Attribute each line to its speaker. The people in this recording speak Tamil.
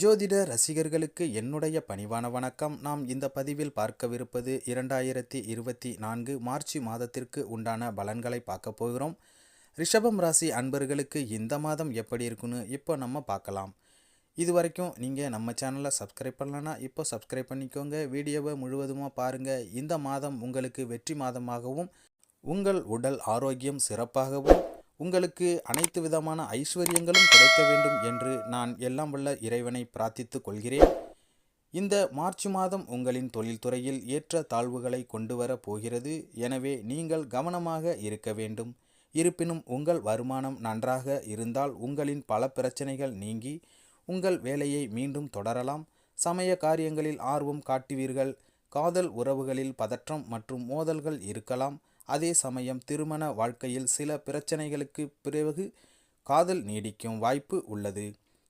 Speaker 1: ஜோதிட ரசிகர்களுக்கு என்னுடைய பணிவான வணக்கம். நாம் இந்த பதிவில் பார்க்கவிருப்பது இரண்டாயிரத்தி இருபத்தி நான்கு மார்ச் மாதத்திற்கு உண்டான பலன்களை பார்க்க போகிறோம். ரிஷபம் ராசி அன்பர்களுக்கு இந்த மாதம் எப்படி இருக்குன்னு இப்போ நம்ம பார்க்கலாம். இது வரைக்கும் நீங்கள் நம்ம சேனலை சப்ஸ்கிரைப் பண்ணலன்னா இப்போ சப்ஸ்கிரைப் பண்ணிக்கோங்க. வீடியோவை முழுவதுமாக பாருங்கள் இந்த மாதம் உங்களுக்கு வெற்றி மாதமாகவும் உங்கள் உடல் ஆரோக்கியம் சிறப்பாகவும் உங்களுக்கு அனைத்து விதமான ஐஸ்வர்யங்களும் கிடைக்க வேண்டும் என்று நான் எல்லாம் வல்ல இறைவனை பிரார்த்தித்துக் கொள்கிறேன். இந்த மார்ச் மாதம் உங்களின் தொழில்துறையில் ஏற்ற தாழ்வுகளை கொண்டு வர போகிறது. எனவே நீங்கள் கவனமாக இருக்க வேண்டும். இருப்பினும் உங்கள் வருமானம் நன்றாக இருந்தால் உங்களின் பல பிரச்சனைகள் நீங்கி உங்கள் வேலையை மீண்டும் தொடரலாம். சமய காரியங்களில் ஆர்வம் காட்டுவீர்கள். காதல் உறவுகளில் பதற்றம் மற்றும் மோதல்கள் இருக்கலாம். அதே சமயம் திருமண வாழ்க்கையில் சில பிரச்சனைகளுக்கு பிறகு காதல் நீடிக்கும் வாய்ப்பு உள்ளது.